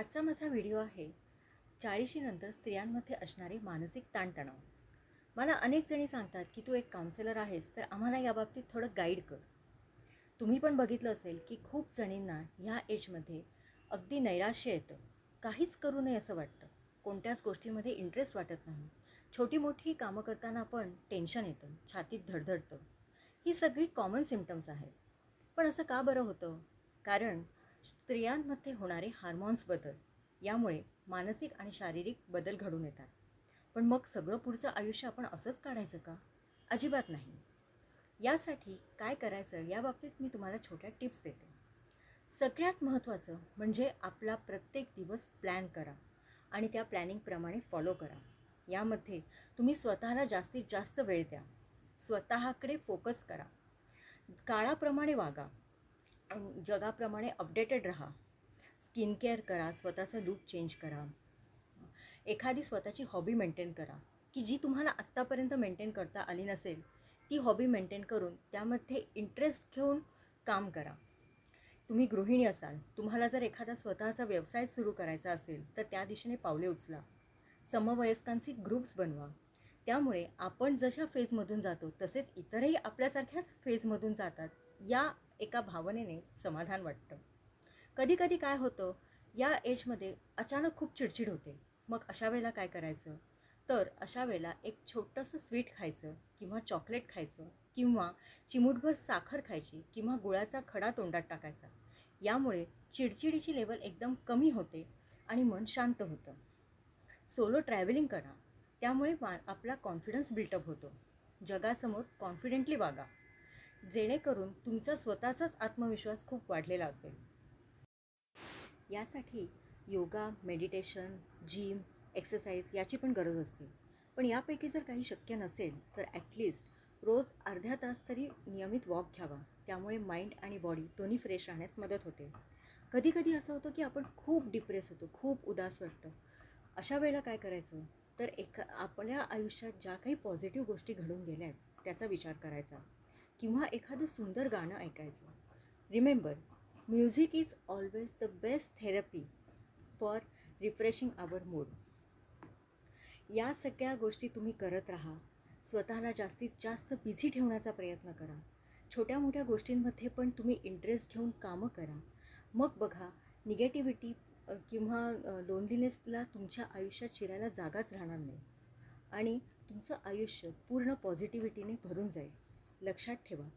आजचा माझा व्हिडिओ आहे चाळीशीनंतर स्त्रियांमध्ये असणारे मानसिक ताणतणाव. मला अनेक जणी सांगतात की तू एक काउन्सिलर आहेस तर आम्हाला याबाबतीत थोडं गाईड कर. तुम्ही पण बघितलं असेल की खूप जणींना ह्या एजमध्ये अगदी नैराश्य येतं. काहीच करू नये असं वाटतं. कोणत्याच गोष्टीमध्ये इंटरेस्ट वाटत नाही. छोटी मोठी कामं करताना पण टेन्शन येतं छातीत धडधडतं. ही सगळी कॉमन सिमटम्स आहेत. पण असं का बरं होतं? कारण स्त्रियांमध्ये होणारे हार्मोन्स बदल यामुळे मानसिक आणि शारीरिक बदल घडून येतात. पण मग सगळं पुढचं आयुष्य आपण असंच काढायचं का? अजिबात नाही. यासाठी काय करायचं याबाबतीत मी तुम्हाला छोट्या टिप्स देते. सगळ्यात महत्त्वाचं म्हणजे आपला प्रत्येक दिवस प्लॅन करा आणि त्या प्लॅनिंगप्रमाणे फॉलो करा. यामध्ये तुम्ही स्वतःला जास्तीत जास्त वेळ द्या. स्वतःकडे फोकस करा. काळाप्रमाणे वागा. जगाप्रमाणे अपडेटेड राहा. स्किन केअर करा स्वतःचा लूक चेंज करा. एखादी स्वतःची हॉबी मेंटेन करा. की जी तुम्हाला आत्तापर्यंत मेंटेन करता आली नसेल ती हॉबी मेंटेन करून त्यामध्ये इंटरेस्ट घेऊन काम करा. तुम्ही गृहिणी असाल तुम्हाला जर एखादा स्वतःचा व्यवसाय सुरू करायचा असेल तर त्या दिशेने पावले उचला. समवयस्कांचे ग्रुप्स बनवा. त्यामुळे आपण जशा फेजमधून जातो तसेच इतरही आपल्यासारख्याच फेजमधून जातात या एका भावनेने समाधान वाटतं. कधीकधी काय होतं या एजमध्ये अचानक खूप चिडचिड होते. मग अशा वेळेला काय करायचं? तर अशा वेळेला एक छोटंसं स्वीट खायचं किंवा चॉकलेट खायचं किंवा चिमूटभर साखर खायची किंवा गुळाचा खडा तोंडात टाकायचा. यामुळे चिडचिडीची लेवल एकदम कमी होते आणि मन शांत होतं. सोलो ट्रॅव्हलिंग करा. त्यामुळे वा आपला कॉन्फिडन्स बिल्टअप होतो. जगासमोर कॉन्फिडेंटली वागा. जेणेकरून तुमचा स्वतःचाच आत्मविश्वास खूप वाढलेला असेल. यासाठी योगा मेडिटेशन जिम एक्सरसाइज याची पण गरज असते. पण यापैकी जर काही शक्य नसेल तर ॲटलिस्ट रोज अर्ध्या तास तरी नियमित वॉक घ्यावा. त्यामुळे माइंड आणि बॉडी दोन्ही फ्रेश राहण्यास मदत होते. कधी कधी असं होतं की आपण खूप डिप्रेस होतो खूप उदास वाटतं. अशा वेळेला काय करायचं? तर एका आपल्या आयुष्यात ज्या काही पॉझिटिव्ह गोष्टी घडून गेल्या आहेत त्याचा विचार करायचा. किंवा एखादं सुंदर गाणं ऐकायचं. Remember music is always the best therapy for refreshing our mood या सगळ्या गोष्टी तुम्ही करत राहा. स्वतःला जास्तीत जास्त बिझी ठेवण्याचा प्रयत्न करा. छोट्या मोठ्या गोष्टींमध्ये पण तुम्ही इंटरेस्ट घेऊन कामं करा. मग बघा निगेटिव्हिटी किंवा लोनलीनेसला तुमच्या आयुष्यात शिरायला जागाच राहणार नाही. आणि तुमचं आयुष्य पूर्ण पॉझिटिव्हिटीने भरून जाईल. लक्षात ठेवा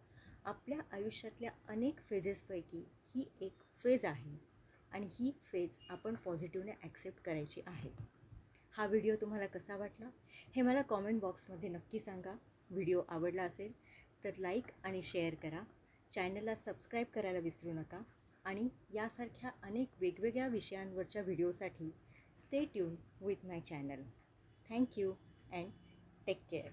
आपल्या आयुष्यातल्या अनेक फेजेसपैकी ही एक फेज आहे आणि ही फेज आपण पॉझिटिव्हने ॲक्सेप्ट करायची आहे. हा व्हिडिओ तुम्हाला कसा वाटला? हे मला कॉमेंट बॉक्समध्ये नक्की सांगा. व्हिडिओ आवडला असेल तर लाईक आणि शेअर करा. चॅनलला सबस्क्राईब करायला विसरू नका. आणि यासारख्या अनेक वेगवेगळ्या विषयांवरच्या व्हिडिओसाठी stay tune with my channel thank you and take care